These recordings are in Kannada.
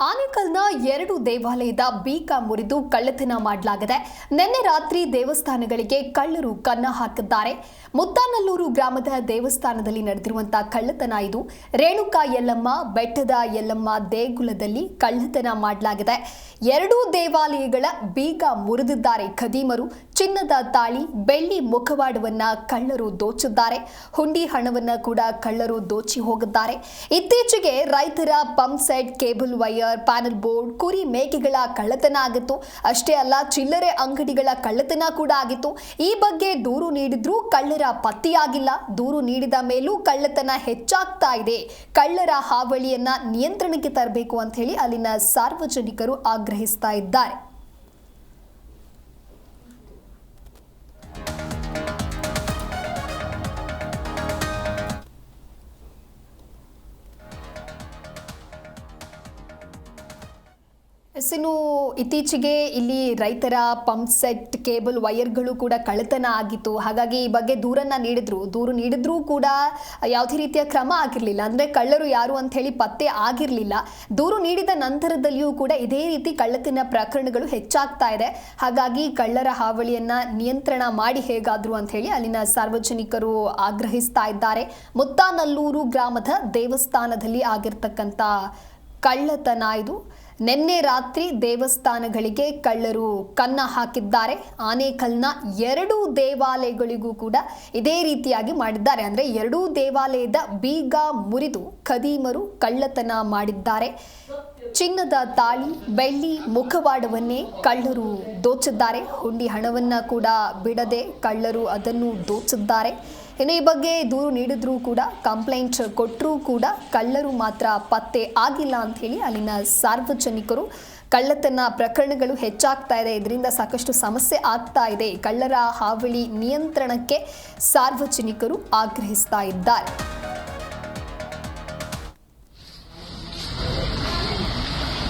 ಆನೇಕಲ್ನ ಎರಡು ದೇವಾಲಯದ ಬೀಗ ಮುರಿದು ಕಳ್ಳತನ ಮಾಡಲಾಗಿದೆ. ನಿನ್ನೆ ರಾತ್ರಿ ದೇವಸ್ಥಾನಗಳಿಗೆ ಕಳ್ಳರು ಕನ್ನ ಹಾಕಿದ್ದಾರೆ. ಮುತ್ತಾನಲ್ಲೂರು ಗ್ರಾಮದ ದೇವಸ್ಥಾನದಲ್ಲಿ ನಡೆದಿರುವಂತಹ ಕಳ್ಳತನ ಇದು. ರೇಣುಕಾ ಯಲ್ಲಮ್ಮ, ಬೆಟ್ಟದ ಯಲ್ಲಮ್ಮ ದೇಗುಲದಲ್ಲಿ ಕಳ್ಳತನ ಮಾಡಲಾಗಿದೆ. ಎರಡೂ ದೇವಾಲಯಗಳ ಬೀಗ ಮುರಿದಿದ್ದಾರೆ ಖದೀಮರು. ಚಿನ್ನದ ತಾಳಿ, ಬೆಳ್ಳಿ ಮುಖವಾಡವನ್ನ ಕಳ್ಳರು ದೋಚಿದ್ದಾರೆ ಹುಂಡಿ ಹಣವನ್ನ ಕೂಡ ಕಳ್ಳರು ದೋಚಿ ಹೋಗಿದ್ದಾರೆ ಇತ್ತೀಚೆಗೆ ರೈತರ pump set, cable wire, panel board, ಕುರಿ ಮೇಕೆಗಳ ಕಳ್ಳತನ ಆಗಿತ್ತು. ಅಷ್ಟೇ ಅಲ್ಲ, ಚಿಲ್ಲರೆ ಅಂಗಡಿಗಳ ಕಳ್ಳತನ ಕೂಡ ಆಗಿತ್ತು. ಈ ಬಗ್ಗೆ ದೂರು ನೀಡಿದ್ರೂ ಕಳ್ಳರ ಪತ್ತೆಯಾಗಿಲ್ಲ. ದೂರು ನೀಡಿದ ಮೇಲೂ ಕಳ್ಳತನ ಹೆಚ್ಚಾಗ್ತಾ ಇದೆ. ಕಳ್ಳರ ಹಾವಳಿಯನ್ನ ನಿಯಂತ್ರಣಕ್ಕೆ ತರಬೇಕು ಅಂತ ಹೇಳಿ ಅಲ್ಲಿನ ಸಾರ್ವಜನಿಕರು ಆಗ್ರಹಿಸ್ತಾ ಇದ್ದಾರೆ. ಎಸ್, ಇತ್ತೀಚೆಗೆ ಇಲ್ಲಿ ರೈತರ ಪಂಪ್ ಸೆಟ್ ಕೇಬಲ್ ವೈರ್ಗಳು ಕೂಡ ಕಳ್ಳತನ ಆಗಿತ್ತು. ಹಾಗಾಗಿ ಈ ಬಗ್ಗೆ ದೂರನ್ನ ನೀಡಿದ್ರು. ದೂರು ನೀಡಿದ್ರೂ ಕೂಡ ಯಾವುದೇ ರೀತಿಯ ಕ್ರಮ ಆಗಿರಲಿಲ್ಲ. ಅಂದರೆ ಕಳ್ಳರು ಯಾರು ಅಂತ ಹೇಳಿ ಪತ್ತೆ ಆಗಿರಲಿಲ್ಲ. ದೂರು ನೀಡಿದ ನಂತರದಲ್ಲಿಯೂ ಕೂಡ ಇದೇ ರೀತಿ ಕಳ್ಳತನ ಪ್ರಕರಣಗಳು ಹೆಚ್ಚಾಗ್ತಾ ಇದೆ. ಹಾಗಾಗಿ ಕಳ್ಳರ ಹಾವಳಿಯನ್ನ ನಿಯಂತ್ರಣ ಮಾಡಿ ಹೇಗಾದ್ರು ಅಂತ ಹೇಳಿ ಅಲ್ಲಿನ ಸಾರ್ವಜನಿಕರು ಆಗ್ರಹಿಸ್ತಾ ಇದ್ದಾರೆ. ಮುತ್ತಾನಲ್ಲೂರು ಗ್ರಾಮದ ದೇವಸ್ಥಾನದಲ್ಲಿ ಆಗಿರ್ತಕ್ಕಂಥ ಕಳ್ಳತನ ಇದು. ನಿನ್ನೆ ರಾತ್ರಿ ದೇವಸ್ಥಾನಗಳಿಗೆ ಕಳ್ಳರು ಕನ್ನ ಹಾಕಿದ್ದಾರೆ. ಆನೇಕಲ್ನ ಎರಡೂ ದೇವಾಲಯಗಳಿಗೂ ಕೂಡ ಇದೇ ರೀತಿಯಾಗಿ ಮಾಡಿದ್ದಾರೆ. ಅಂದರೆ ಎರಡೂ ದೇವಾಲಯದ ಬೀಗ ಮುರಿದು ಖದೀಮರು ಕಳ್ಳತನ ಮಾಡಿದ್ದಾರೆ. ಚಿನ್ನದ ತಾಳಿ, ಬೆಳ್ಳಿ, ಮುಖವಾಡವನ್ನೇ ಕಳ್ಳರು ದೋಚಿದ್ದಾರೆ ಹುಂಡಿ ಹಣವನ್ನ ಕೂಡ ಬಿಡದೆ ಕಳ್ಳರು ಅದನ್ನು ದೋಚಿದ್ದಾರೆ ಇನ್ನು ಈ ಬಗ್ಗೆ ದೂರು ನೀಡಿದ್ರೂ ಕೂಡ, ಕಂಪ್ಲೇಂಟ್ ಕೊಟ್ಟರೂ ಕೂಡ ಕಳ್ಳರು ಮಾತ್ರ ಪತ್ತೆ ಆಗಿಲ್ಲ ಅಂತ ಹೇಳಿ ಅಲ್ಲಿನ ಸಾರ್ವಜನಿಕರು ಕಳ್ಳತನ ಪ್ರಕರಣಗಳು ಹೆಚ್ಚಾಗ್ತಾ ಇದೆ. ಇದರಿಂದ ಸಾಕಷ್ಟು ಸಮಸ್ಯೆ ಆಗ್ತಾ ಇದೆ. ಕಳ್ಳರ ಹಾವಳಿ ನಿಯಂತ್ರಣಕ್ಕೆ ಸಾರ್ವಜನಿಕರು ಆಗ್ರಹಿಸ್ತಾ ಇದ್ದಾರೆ.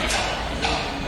どう?